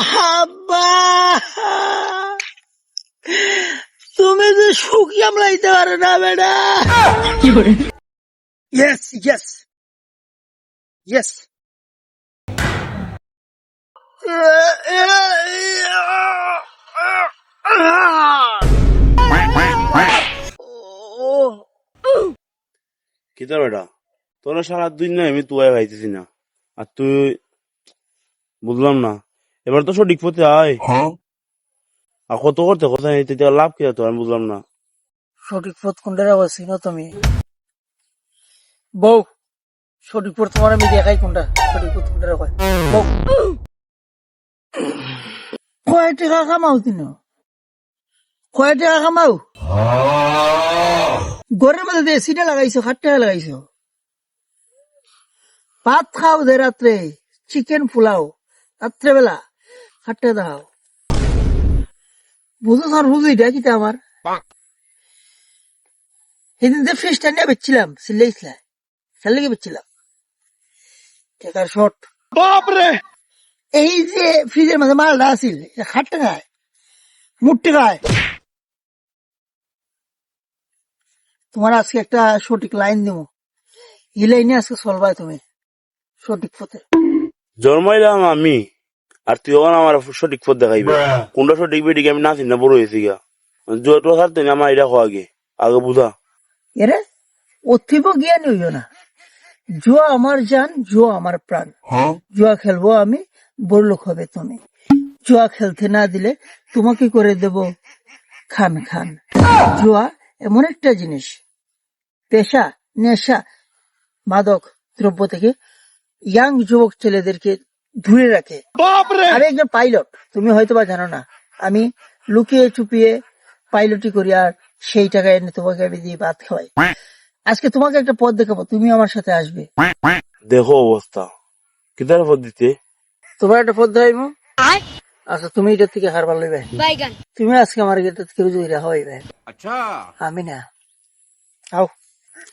আব্বা! তুমি যে সুখ সামলাইতে পারো না বেটা। ইয়েস ইয়েস ইয়েস কিতা বেটা তোরা সারা দিন না আমি তুয়াই ভাইতেছি না। আর তুই বুঝলাম না। এবার তো সঠিক পথে আয়। আর কত করতে কথা নেই তেতিয়া লাভ কি তো আমি বুঝলাম না। সঠিক পথ কোনটা বলছি না তুমি? বউ সঠিক পথ তোমার আমি দেখাই কোনটা সঠিক পথ কোনটা কয় বউ। কয় টাকা কামাও তুমি কয় টাকা কামাও? ঘরের মধ্যে দিয়ে সিটা লাগাইছো খাট টাকা লাগাইছো? ভাত খাও দে রাত্রে চিকেন পোলাও রাত্রে খাট দাও। বুঝো স্যার বুঝো এটা কিটা আমার? সেদিন যে ফ্রিজটা নিয়ে বেচছিলাম সেল লেগে বেচছিলাম টাকার শর্ট এই যে ফ্রিজের মধ্যে মালটা আছিল এটা খাট টাকায় মুট টাকায় তোমার আজকে একটা সঠিক লাইন দিব এই লাইনে আজকে চলবাই তুমি সঠিক পথে। জন্মাইলাম আমি। আর তুই ওখানে আমার সঠিক পথ দেখাইবে। কোনটা সঠিক বেটিকে আমি না চিনি না বড় হয়েছি গা যত ছাড়তে আমার এটা খাওয়া আগে। আগে বুঝা। এরে অতীব জ্ঞান হইও না। জুয়া আমার জান জুয়া আমার প্রাণ। জুয়া খেলব আমি বড় লোক হবে তুমি। জুয়া খেলতে না দিলে তোমাকে করে দেব? খান খান। জুয়া এমন একটা জিনিস। পেশা নেশা মাদক দ্রব্য থেকে ইয়াং যুবক ছেলেদেরকে দূরে রাখে। আমি একজন পাইলট তুমি হয়তো বা জানো না আমি লুকিয়ে চুপিয়ে পাইলটি করি আর সেই টাকা এনে তোমাকে আমি দিয়ে ভাত খাওয়াই। আজকে তোমাকে একটা পথ দেখাবো তুমি আমার সাথে আসবে। দেখো অবস্থা। কিতার পথ দিতে? তোমার একটা পথ দেখাইবো আচ্ছা তুমি এটা থেকে হারবার লইবে তুমি আজকে আমার এটা থেকে রুজু হইরা হইবে আমি না। আও।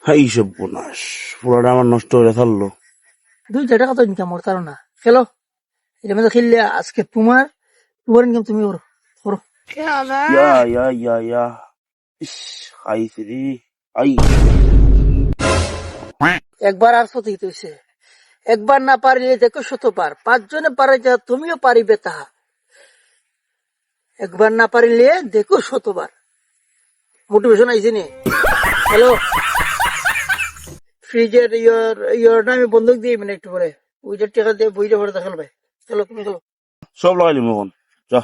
হাই সব বোনাস পুরাটা আমার নষ্ট হয়ে থাকল দুই চার টাকা তো ইনকাম করতে পারো না। খেলো। এটা মধ্যে খেললে আজকে তোমার তোমার ইনকাম তুমি করো করো। ইয়া ইয়া ইয়া ইয়া। ইস খাইছি রে আই। একবার আর সত্যি হইছে। একবার না পারিলে দেখো শতবার। পাঁচজনে পারে যা তুমিও পারিবে তাহা একবার না পারিলে দেখো শতবার। মোটিভেশন আইছে নি। হ্যালো ফ্রিজের ইয়র ইয়রটা আমি বন্দুক দিই মানে একটু পরে। ওইটা টাকা দিয়ে বইটা পরে দেখাল ভাই। চলো তুমি চলো। সব লাগাইলি মখন যা।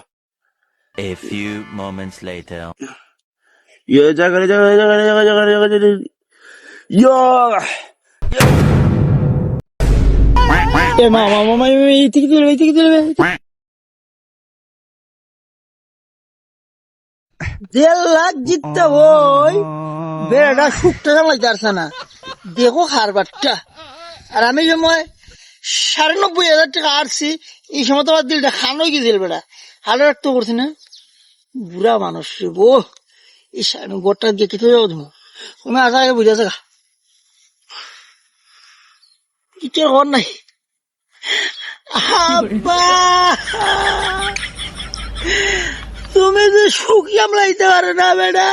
A few moments later. ইয়ে জায়গা রে, জায়গা রে, জায়গা রে, জায়গা রে, জায়গা রে, জায়গা রে। ইয়া। এ মা মা মা এই থেকে দিলে এই থেকে দিলে দেড় লাখ জিততে ওই বেড়াটা সুখটা সামলাইতে পারছে না। দেখো হারবারটা। আর আমি সময় সাড়ে নব্বই হাজার টাকা আসছি এই সময় তো আমার দিলটা খান হয়ে গেছিল বেড়া হাড়ে রাখতে করছি না। বুড়া মানুষ রে এই সাড়ে গোটা দিয়ে কেটে যাব তুমি তুমি আসা, আগে বুঝে আসা কিছু হওয়ার নাই। তুমি যে সুখ সামলাইতে পারো না বেটা।